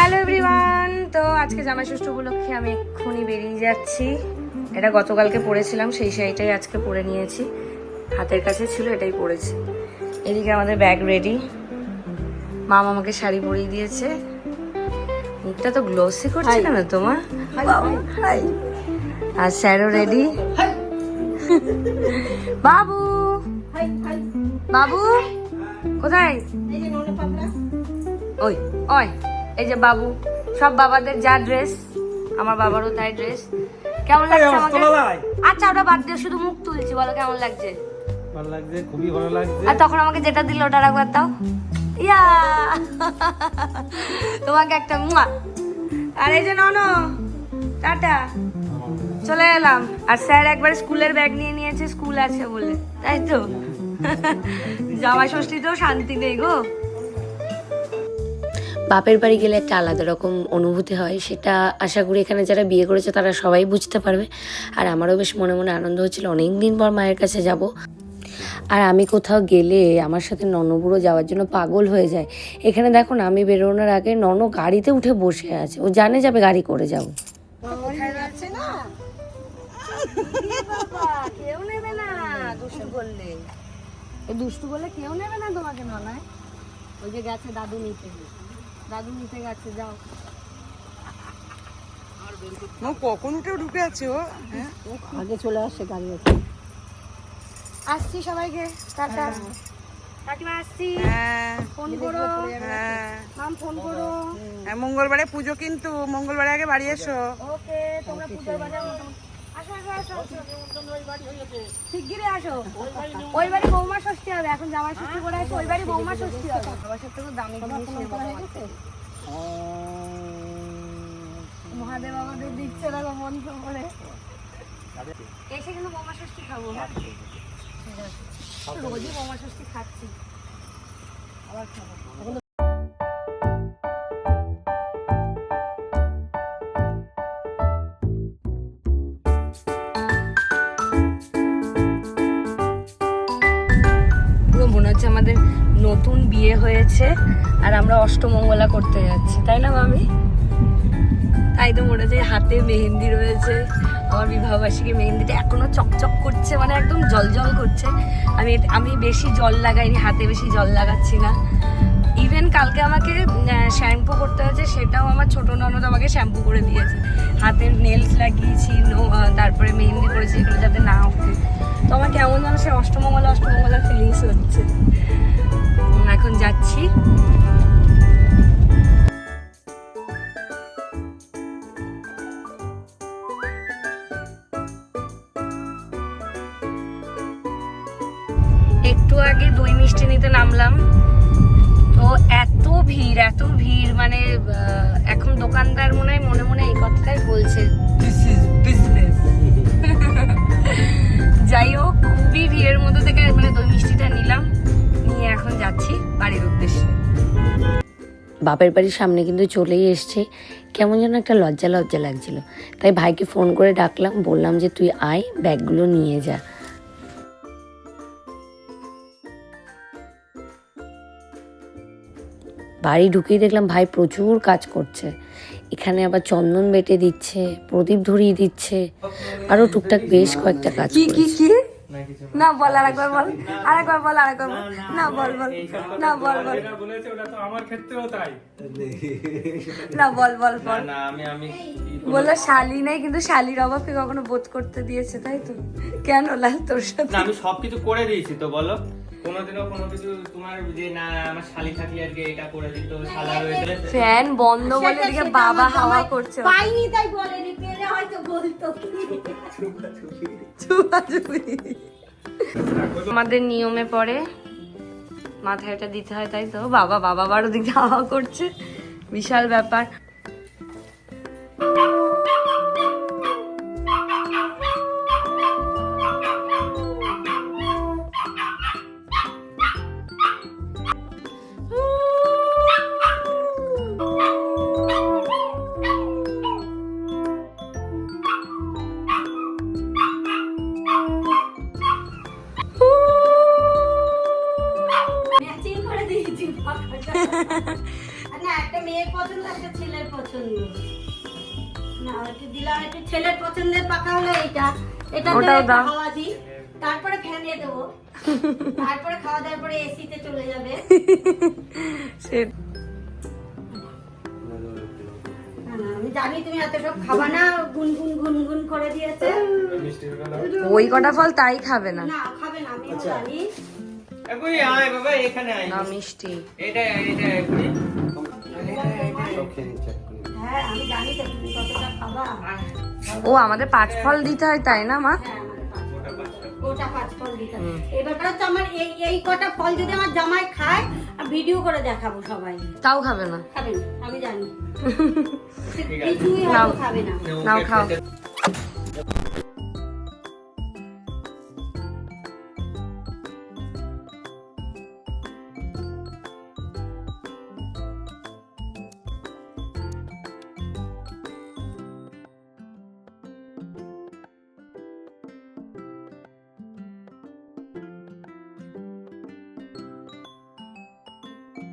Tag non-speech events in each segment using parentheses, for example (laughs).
Hello everyone তো আজকে জামাই ষষ্ঠ উপলক্ষে আমি এক্ষুনি বেরিয়ে যাচ্ছি। এটা গতকালকে পরেছিলাম সেই শাড়িটাই আজকে পরে নিয়েছি। হাতের কাছে ছিল এটাই পরেছি। এদিকে আমাদের ব্যাগ রেডি মাম আমাকে শাড়ি পরিয়ে দিয়েছে। মুখটা তো গ্লোসি করছে কেন তোমার। আর স্যারও রেডি বাবু! বাবু! কোথায়? ওই ওই। এই যে বাবু সব বাবাদের যা ড্রেস আমার বাবারও তাই ড্রেস কেমন লাগছে আমাকে? আচ্ছা ওটা বাদ দিয়ে শুধু মুখ তুলছি বলো কেমন লাগছে? ভালো লাগছে খুবই ভালো লাগছে। আর তখন আমাকে যেটা দিল ওটা একবার দাও। ইয়া! তোমাকে একটা মুয়া। আর এই যে নন টাটা। চলে এলাম। আর স্যার একবার স্কুলের ব্যাগ নিয়ে নিয়েছে স্কুল আছে বলে। তাই তো? জামাই ষষ্ঠীতেও শান্তি নেই গো। বাপের বাড়ি গেলে একটা আলাদা রকম অনুভূতি হয়, সেটা আশা করি এখানে যারা বিয়ে করেছে তারা সবাই বুঝতে পারবে। আর আমারও বেশ মনে মনে আনন্দ হচ্ছিল অনেক দিন পর মায়ের কাছে যাব। আর আমি কোথাও গেলে আমার সাথে ননবুড়ো যাওয়ার জন্য পাগল হয়ে যায়। এখানে দেখো না, আমি বেরোনোর আগে নন গাড়িতে উঠে বসে আছে। ও জানে যাবে গাড়ি করে যাব। দুষ্টু দুষ্টু করলে কেউ নেবে না তোমাকে নয় ওই যে গেছে দাদু নিতে দাদু নিতে গেছে যাও। ও কখন উঠে ঢুকে আছে ও? হ্যাঁ? আগে চলে আসে গাড়ি আছে। আসছি সবাইকে টাটা। আসছি। হ্যাঁ। ফোন করো। হ্যাঁ। মাম ফোন করো। হ্যাঁ, মঙ্গলবারে পুজো কিন্তু। মঙ্গলবারে আগে বাড়ি এসো। ওকে তোমরা পুজোর বাজার শিগগিরই আসো। ওই বাড়ি বৌমা ষষ্ঠী হবে, এখন জামাই ষষ্ঠী করে আসো ওই বাড়ি বৌমা ষষ্ঠী হবে। সবার সাথে তো দামি। মহাদেব আমাদের দিচ্ছে, দেখো মন্ত্র করে এসে কিন্তু বৌমা ষষ্ঠী খাব হ্যাঁ? আছে। রোজই বৌমা ষষ্ঠী খাচ্ছি। আবার খাব। বিয়ে হয়েছে আর আমরা অষ্টমঙ্গলা করতে যাচ্ছি, তাই না মামি? তাই তো মনে হচ্ছে হাতে মেহেন্দি রয়েছে, আমার বিবাহবার্ষিকী মেহেন্দিটা এখনও চকচক করছে মানে একদম জল জল করছে। আমি আমি বেশি জল লাগাইনি, হাতে বেশি জল লাগাচ্ছি না। ইভেন কালকে আমাকে শ্যাম্পু করতে হয়েছে, সেটাও আমার ছোটো ননদ আমাকে শ্যাম্পু করে দিয়েছে। হাতের নেলস লাগিয়েছি তারপরে মেহেন্দি করেছি, এগুলো যাতে না ওঠে তো আমার কেমন যেন সে অষ্টমঙ্গলা অষ্টমঙ্গলার ফিলিংস হচ্ছে। যাচ্ছি। একটু আগে দই মিষ্টি নিতে নামলাম। তো এত ভিড় এত ভিড় মানে এখন দোকানদার মনে হয় মনে মনে এই কথাটাই বলছে। দিস ইজ বিজনেস যাই হোক খুবই ভিড়ের মধ্যে থেকে মানে দই মিষ্টিটা নিলাম নিয়ে এখন যাচ্ছি। বাড়ির উদ্দেশ্যে। বাপের বাড়ির সামনে কিন্তু চলেই এসছে। কেমন যেন একটা লজ্জা লজ্জা লাগছিল। তাই ভাইকে ফোন করে ডাকলাম বললাম যে তুই আয় ব্যাগগুলো নিয়ে যা। বাড়ি ঢুকেই দেখলাম ভাই প্রচুর কাজ করছে। এখানে আবার চন্দন বেটে দিচ্ছে প্রদীপ ধরিয়ে দিচ্ছে আরও টুকটাক বেশ কয়েকটা কাজ কি কি? না বল আরেকবার বল। আরেকবার বল আরেকবার বল। না বল বল। না বল বল। বলেছে ওটা তো আমার ক্ষেত্রেও তাই। না বল বল বল। না আমি আমি বলল শালি নেই কিন্তু শালির অভাবকে কখনো বোধ করতে দিয়েছে তাই তো? কেন লাল তোর সাথে? না আমি সবকিছু করে দিয়েছি তো বলো। কোনোদিনও কোনো কিছু তোমার যে না আমার শালি থাকলে আজকে এটা করে দিত শালা ফ্যান বন্ধ বলে দিকে বাবা হাওয়া করছে। পাইনি তাই বলেনি পেলে হয়তো বলতো। আমাদের নিয়মে পড়ে, মাথায় এটা দিতে হয়, তাই তো? বাবা বাবা বারো দিকে হাওয়া করছে। বিশাল ব্যাপার। মেয়ের পছন্দ একটা একটা ছেলের পছন্দ। না একটু দিলাম একটু ছেলের পছন্দের পাকা হলো এইটা। এটা ওটাও দিই। তারপরে ফ্যানে দেবো। তারপরে খাওয়া দাওয়ার পরে এসিতে চলে যাবে। সে না, না, আমি জানি তুমি এত সব খাবা না গুনগুন গুনগুন করে দিয়েছে। ওই কটা ফল তাই খাবে না। না খাবে না আমি আচ্ছা। জানি। এখনই আয় বাবা এখানে আয়। না মিষ্টি। এটা এটা। ও আমাদের পাঁচ ফল দিতে হয় তাই না মা? গোটা পাঁচ ফল দিতে হবে। এই ব্যাপারটা আমার এই এই কটা ফল যদি আমার জামাই খায় ভিডিও করে দেখাবো সবাই তাও খাবে না। খাবে না আমি জানি। (laughs) কিছুই খাবে না। নাও খাও।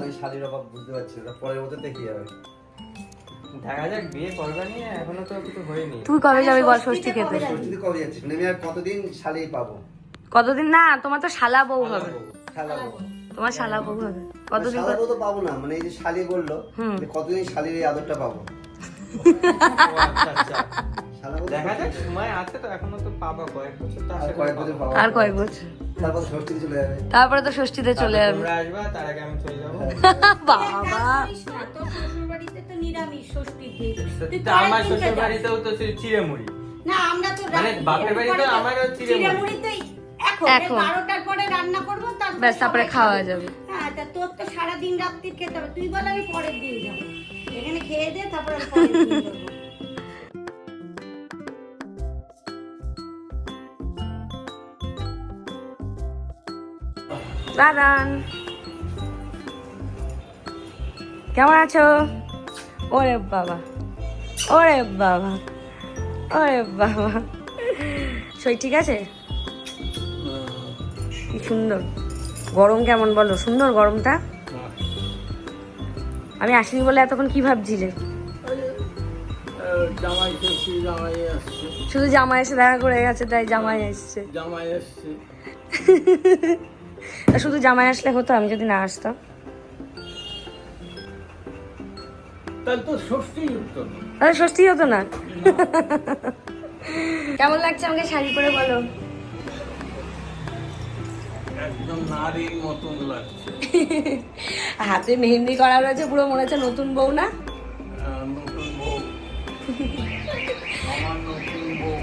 মানে শাড়ির অভাব বুঝতে পারছি ওটা পরের মধ্যে দেখি যাবে দেখা যাক বিয়ে করবে নিয়ে এখনও তো কিছু হয়নি। তুই কবে যাবি বল ষষ্ঠী খেতে ষষ্ঠী কবে যাচ্ছিস মানে আমি আর কতদিন শাড়ি পাবো? কতদিন? না তোমার তো শালা বউ হবে। শালা পাবো তোমার শালা বউ হবে। কতদিন শালা তো পাবো না মানে এই যে শালি বলল হুম। কতদিন শালির এই আদরটা পাবো? আচ্ছা আচ্ছা। শালা দেখা যাক সময় আছে তো এখনও তো পাবা কয়েক বছর আর কয়েক বছর। তারপর তো ষষ্ঠীতে চলে যাবে তোমরা আসবা তার আগে আমি চলে যাব বাবা আমার শ্বশুর বাড়িতেও তো না, আমরা তো মানে বাপের বাড়িতে আমারও চিড়ে-মুড়ি। চিড়ে-মুড়ি তো এখন, এখন। বারোটার পরে রান্না করব, তারপরে ব্যাস, তারপরে খাওয়া যাবে। হ্যাঁ, তা তোর তো সারাদিন রাত্রির খেতে হবে। তুই বল আমি পরের দিন যাব। এখানে খেয়ে দে, তারপরে দাদান কেমন আছো? ওরে বাবা ওরে বাবা ওরে বাবা। সই ঠিক আছে? কি সুন্দর। গরম কেমন বলো? সুন্দর গরমটা? আমি আসিনি বলে এতক্ষণ কি ভাবছিলে? এসেছি শুধু জামাই এসে দেখা করে গেছে তাই জামাই এসছে। জামাই আসছে তা (laughs) শুধু জামাই আসলে হতো আমি যদি না আসতাম। তাহলে তো ষষ্ঠী হতো না। কেমন লাগছে আমাকে শাড়ি পরে বলো? একদম নারীর মতন লাগছে। হাতে মেহেন্দি করা রয়েছে পুরো মনে হচ্ছে নতুন বউ না? আহ, নতুন বউ। আমার নতুন বউ।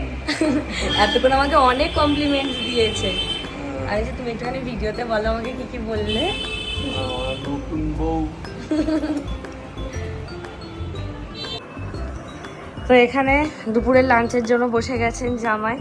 এতক্ষণ আমাকে অনেক কমপ্লিমেন্ট দিয়েছে। আমি যে তুমি একটুখানি ভিডিওতে বলো আমাকে কি কি বললে। নতুন বউ। তো এখানে দুপুরের লাঞ্চের জন্য বসে গেছেন জামাই।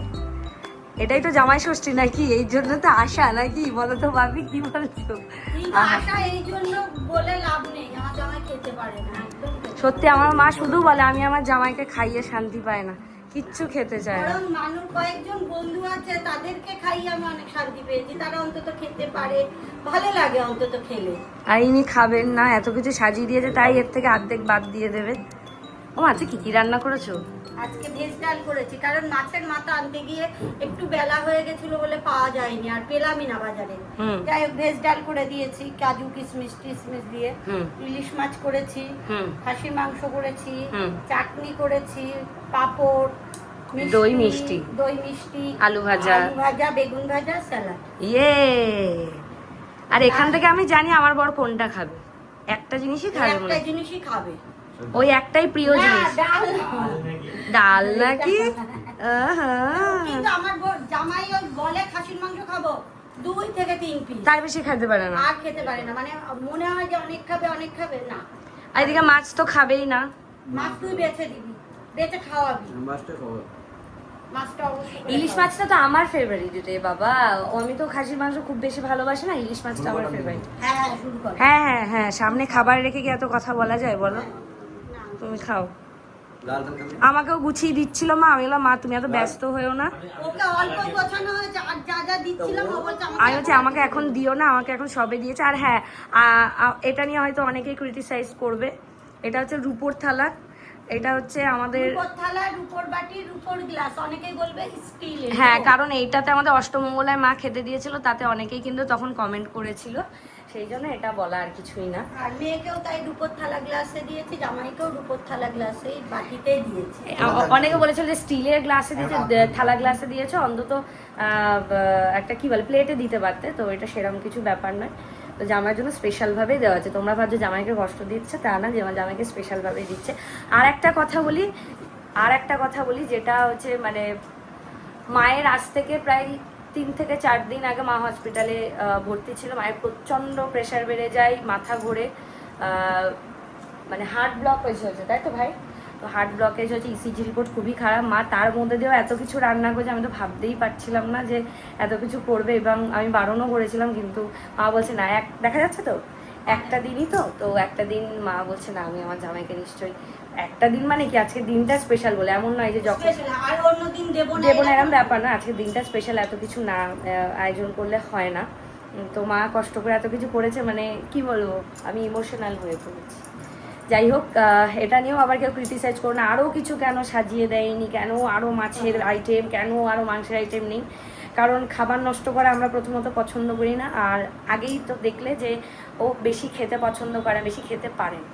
এটাই তো জামাই ষষ্ঠী নাকি? এই জন্য তো আশা নাকি? বলো তো ভাবি কি বলছো? কিন্তু আশা এই জন্য বলে লাভ নেই আমার জামাই খেতে পারে না একদম। খেতে পারে না। সত্যি আমার মা শুধু বলে আমি আমার জামাইকে খাইয়ে শান্তি পাই না। কিচ্ছু খেতে চায় না। কারণ মানুষ কয়েকজন বন্ধু আছে তাদেরকে খাইয়ে আমি অনেক শান্তি পেয়েছি। তারা অন্তত খেতে পারে ভালো লাগে অন্তত খেলে। আর ইনি খাবেন না এত কিছু সাজিয়ে দিয়েছে তাই এর থেকে অর্ধেক বাদ দিয়ে দেবে। ও আচ্ছা কি কি রান্না করেছ? আজকে ভেজ ডাল করেছি কারণ মাছের মাথা আনতে গিয়ে একটু বেলা হয়ে গেছিল বলে পাওয়া যায়নি আর পেলামই না বাজারে। যাই হোক ভেজ ডাল করে দিয়েছি কাজু কিশমিশ টিশমিশ দিয়ে। ইলিশ মাছ করেছি খাসির মাংস করেছি চাটনি করেছি পাঁপড় দই মিষ্টি। দই মিষ্টি আলু ভাজা। আলু ভাজা বেগুন ভাজা স্যালাড। ইয়ে! আর এখান থেকে আমি জানি আমার বর কোনটা খাবে। একটা জিনিসই খাবে একটা জিনিসই খাবে। ওই একটাই প্রিয় জিনিস। ডাল। নাকি? আমার জামাই ওই বলে খাসির মাংস খাব দুই থেকে তিন পিস তার বেশি খেতে পারে না। আর খেতে পারে না মানে মনে হয় যে অনেক খাবে অনেক খাবে না। আর এদিকে মাছ তো খাবেই না। মাছ তুই বেছে দিবি বেছে খাওয়াবি। মাছটা খাব মাছটা অবশ্যই করে ইলিশ মাছটা তো আমার ফেভারিট রে বাবা। ও আমি তো খাসির মাংস খুব বেশি ভালোবাসি না ইলিশ মাছটা আমার ফেভারিট হ্যাঁ হ্যাঁ হ্যাঁ হ্যাঁ হ্যাঁ সামনে খাবার রেখে কি এত কথা বলা যায় বলো? তুমি খাও? আমাকেও গুছিয়ে দিচ্ছিল মা। আমি বললাম মা তুমি এত ব্যস্ত হয়েও না। আমি আমাকে হচ্ছে আমাকে এখন দিও না আমাকে এখন সবে দিয়েছে। আর হ্যাঁ এটা নিয়ে হয়তো অনেকেই ক্রিটিসাইজ করবে। এটা হচ্ছে রুপোর থালা। এটা হচ্ছে আমাদের রূপোর থালা রূপোর বাটি রূপোর গ্লাস। অনেকেই বলবে স্টিল হ্যাঁ কারণ এইটাতে আমাদের অষ্টমঙ্গলায় মা খেতে দিয়েছিল তাতে অনেকেই কিন্তু তখন কমেন্ট করেছিল। সেই জন্য এটা বলা আর কিছুই না। আর মেয়েকেও তাই রূপোর থালা গ্লাসে দিয়েছি জামাইকেও রূপোর থালা গ্লাসে বাটিতে দিয়েছি। অনেকে বলেছিল যে স্টিলের গ্লাসে দিয়েছে থালা গ্লাসে দিয়েছে অন্তত একটা কি বলে প্লেটে দিতে পারতে তো এটা সেরকম কিছু ব্যাপার নয়। তো জামাইয়ের জন্য স্পেশালভাবেই দেওয়া আছে তোমরা ভাবছ জামাইকে কষ্ট দিচ্ছে তা না যে আমার জামাইকে স্পেশালভাবেই দিচ্ছে। আর একটা কথা বলি আর একটা কথা বলি যেটা হচ্ছে মানে মায়ের আজ থেকে প্রায় তিন থেকে চার দিন আগে মা হসপিটালে ভর্তি ছিল। মায়ের প্রচণ্ড প্রেশার বেড়ে যায়, মাথা ঘোরে মানে হার্ট ব্লক হয়েছে তাই তো ভাই? তো হার্ট ব্লকেজ হচ্ছে ইসিজি রিপোর্ট খুবই খারাপ। মা তার মধ্যে দিয়েও এত কিছু রান্না করেছে, আমি তো ভাবতেই পারছিলাম না যে এত কিছু করবে এবং আমি বারণও করেছিলাম, কিন্তু মা বলছে, না, এক, দেখা যাচ্ছে তো? একটা দিনই তো? তো একটা দিন মা বলছে, না, আমি আমার জামাইকে নিশ্চয়ই একটা দিন মানে কি? আজকে দিনটা স্পেশাল বলে এমন নয় যে যখন আর অন্যদিন দেবো না দেবো না এরকম। ব্যাপার না। আজকে দিনটা স্পেশাল এত কিছু না আয়োজন করলে হয় না। তো মা কষ্ট করে এত কিছু করেছে মানে কি বলব? আমি ইমোশনাল হয়ে পড়েছি। যাই হোক এটা নিয়েও আবার কেউ ক্রিটিসাইজ করো না। আরও কিছু কেন সাজিয়ে দেয়নি? কেন আরও মাছের আইটেম কেন আরও মাংসের আইটেম নেই? কারণ খাবার নষ্ট করা আমরা প্রথমত পছন্দ করি না। আর আগেই তো দেখলে যে ও বেশি খেতে পছন্দ করে বেশি খেতে পারে না।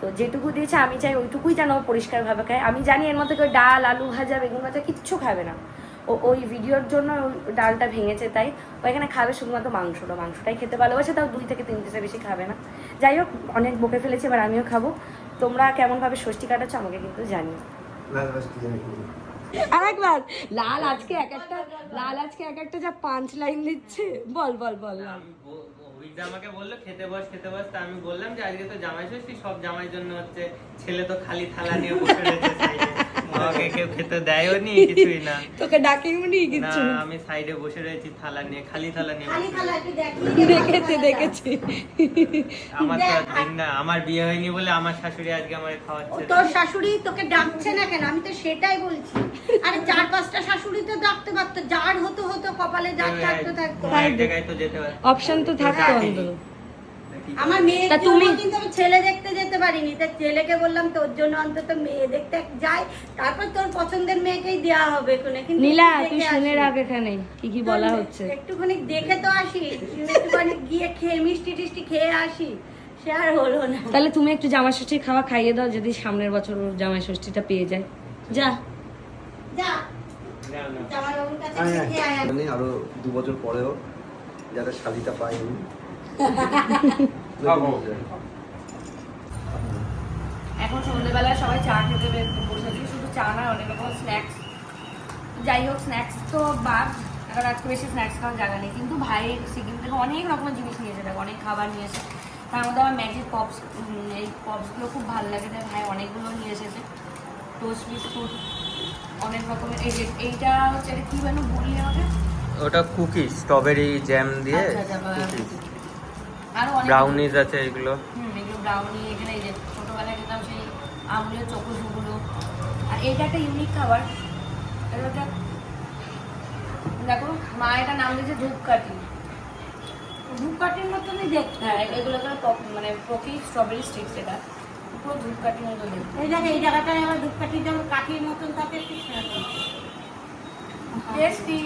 তো যেটুকু দিয়েছে আমি চাই ওইটুকুই যেন পরিষ্কারভাবে খায়। আমি জানি এর মধ্যে কেউ ডাল আলু ভাজা বেগুন ভাজা কিচ্ছু খাবে না। ও ওই ভিডিওর জন্য ওই ডালটা ভেঙেছে তাই ও এখানে খাবে শুধুমাত্র মাংসটা মাংসটাই খেতে ভালোবাসে তাও দুই থেকে তিন পিসের বেশি খাবে না। যাই হোক অনেক বকে ফেলেছে এবার আমিও খাব। তোমরা কেমনভাবে ষষ্ঠী কাটাচ্ছ আমাকে কিন্তু জানি। আরেকবার লাল আজকে এক একটা লাল আজকে এক একটা যা পাঁচ লাইন দিচ্ছে। বল বল বল লাল ব- আমাকে বলল, খেতে বস খেতে বস তা আমি বললাম যে, আজকে তো জামাই ষষ্ঠী, সব জামাইয়ের জন্য হচ্ছে ছেলে তো খালি থালা নিয়ে বসে রয়েছে। আমাকে কেউ খেতে দেয়ও নি (laughs) কিছুই না। তোকে ডাকিনি না আমি সাইডে বসে রয়েছি থালা নিয়ে খালি থালা নিয়ে খালি থালা একটু দেখেছি দেখেছি আমার তো দিন না আমার বিয়ে হয়নি বলে আমার শাশুড়ি আজকে আমার খাওয়াচ্ছে। তোর শাশুড়ি তোকে ডাকছে না কেন? আমি তো সেটাই বলছি। আরে চার পাঁচটা শাশুড়ি তো ডাকতে পারতো যার হতো হতো কপালে যার থাকতো থাকতো। কোনো জায়গায় তো যেতে পারে অপশন তো থাকতো অন্তত। আমার মেয়ের তা তুমি- কিন্তু আমি ছেলে দেখতে যেতে পারিনি। তা ছেলেকে বললাম তোর জন্য অন্তত মেয়ে দেখতে যাই। তারপর তোর পছন্দের মেয়েকেই দেওয়া হবে কোনে কিন্তু নীলা একটু তুই দেখে শুনে রাখ এখানে কি কি বলা হচ্ছে। একটুখানি দেখে তো আসি। একটুখানি গিয়ে খেয়ে মিষ্টি টিষ্টি খেয়ে আসি। সে আর হলো না। তাহলে তুমি একটু জামাই ষষ্ঠীর খাওয়া খাইয়ে দাও যদি সামনের বছর ওর জামাই ষষ্ঠীটা পেয়ে যায়। যা। যা। আরও দু বছর পরেও যাতে শালিটা পাই আমি। এখন সন্ধ্যেবেলায় সবাই চা খেতে বসেছি শুধু চা না অনেক রকম স্ন্যাক্স যাই হোক স্ন্যাক্স তো বাদ এখন আজকে বেশি স্ন্যাক্স খাওয়ার জায়গা নেই। কিন্তু ভাই সিকিম থেকে অনেক রকমের জিনিস নিয়েছে দেখো অনেক খাবার নিয়ে এসেছে। তার মধ্যে আমার ম্যাজিক পপস এই পপসগুলো খুব ভালো লাগে তাই ভাই অনেকগুলো নিয়ে এসেছে। টোস্ট বিস্কুট অনেক রকমের এই যে এইটা হচ্ছে এটা কি যেন বললি আমাকে? ওটা কুকি স্ট্রবেরি জ্যাম দিয়ে আচ্ছা, আচ্ছা, কুকিজ আরও অনেক ব্রাউনিজ আছে এগুলো। হুম এগুলো ব্রাউনি এখানে এই যে ছোটোবেলায় খেতাম সেই আমুলের চকোসগুলো আর এইটা একটা ইউনিক খাবার। এটা একটা দেখো মা এটা নাম দিয়েছে ধূপকাঠি। ধূপকাঠির মতনই দেখতে হ্যাঁ এগুলো তো মানে পকি স্ট্রবেরি স্টিক্স এটা। পুরো ধূপকাঠির মতো দেখতে। এই দেখ এই জায়গাটায় আমার ধূপকাঠি যেমন কাঠির মতন থাকে। টেস্টি